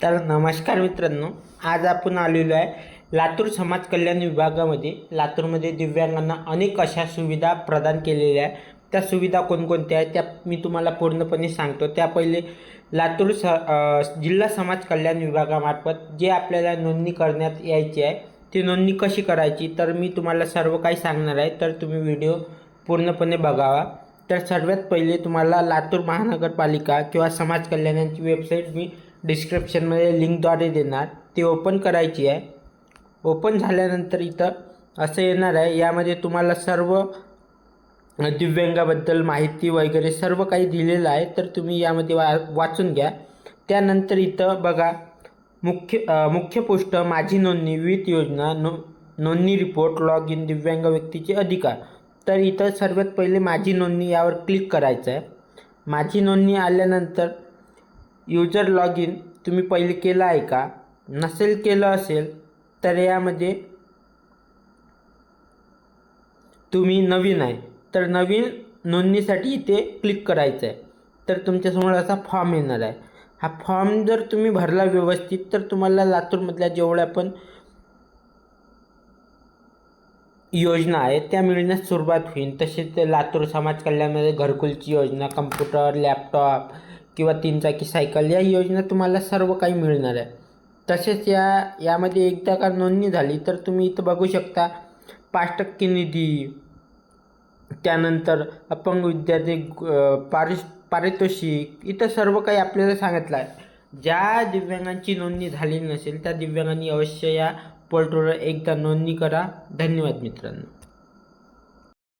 तर नमस्कार मित्रांनो आज आपण आलेलो आहे लातूर समाज कल्याण विभागामध्ये. लातूरमध्ये दिव्यांगांना अनेक अशा सुविधा प्रदान केलेल्या आहे त्या सुविधा कोणकोणत्या आहेत त्या मी तुम्हाला पूर्णपणे सांगतो. त्या पहिले लातूर स जिल्हा समाज कल्याण विभागामार्फत जे आपल्याला नोंदणी करण्यात यायची आहे ती नोंदणी कशी करायची तर मी तुम्हाला सर्व काही सांगणार आहे. तर तुम्ही व्हिडिओ पूर्णपणे बघावा. तर सर्वात पहिले तुम्हाला लातूर महानगरपालिका किंवा समाज कल्याणाची वेबसाईट मी डिस्क्रिप्शनमध्ये लिंकद्वारे देणार. ती ओपन करायची आहे. ओपन झाल्यानंतर इथं असं येणार आहे. यामध्ये तुम्हाला सर्व दिव्यांगाबद्दल माहिती वगैरे सर्व काही दिलेलं आहे. तर तुम्ही यामध्ये वा वाचून घ्या. त्यानंतर इथं बघा मुख्य मुख्य पोष्ट माझी नोंदणी विविध योजना नो नोंदणी रिपोर्ट लॉग इन दिव्यांग व्यक्तीचे अधिकार. तर इथं सर्वात पहिले माझी नोंदणी यावर क्लिक करायचं आहे. माझी नोंदणी आल्यानंतर युजर लॉग इन तुम्ही पहिले केलं आहे का? नसेल केलं असेल तर यामध्ये तुम्ही नवीन आहे. तर नवीन नोंदणीसाठी इथे क्लिक करायचं आहे. तर तुमच्यासमोर असा फॉर्म येणार आहे. हा फॉर्म जर तुम्ही भरला व्यवस्थित तर तुम्हाला लातूरमधल्या जेवढ्या पण योजना आहेत त्या मिळण्यास सुरुवात होईल. तसेच लातूर समाज कल्याणमध्ये घरकुलची योजना कम्प्युटर लॅपटॉप किंवा तीन चाकी सायकल या योजना तुम्हाला सर्व काही मिळणार आहे. तसेच या यामध्ये एकदा का नोंदणी झाली तर तुम्ही इथं बघू शकता पाच टक्के निधी त्यानंतर अपंग विद्यार्थी पारिश पारितोषिक इथं सर्व काही आपल्याला सांगितलं आहे. ज्या दिव्यांगांची नोंदणी झाली नसेल त्या दिव्यांगांनी अवश्य या पोर्टलवर एकदा नोंदणी करा. धन्यवाद मित्रांनो.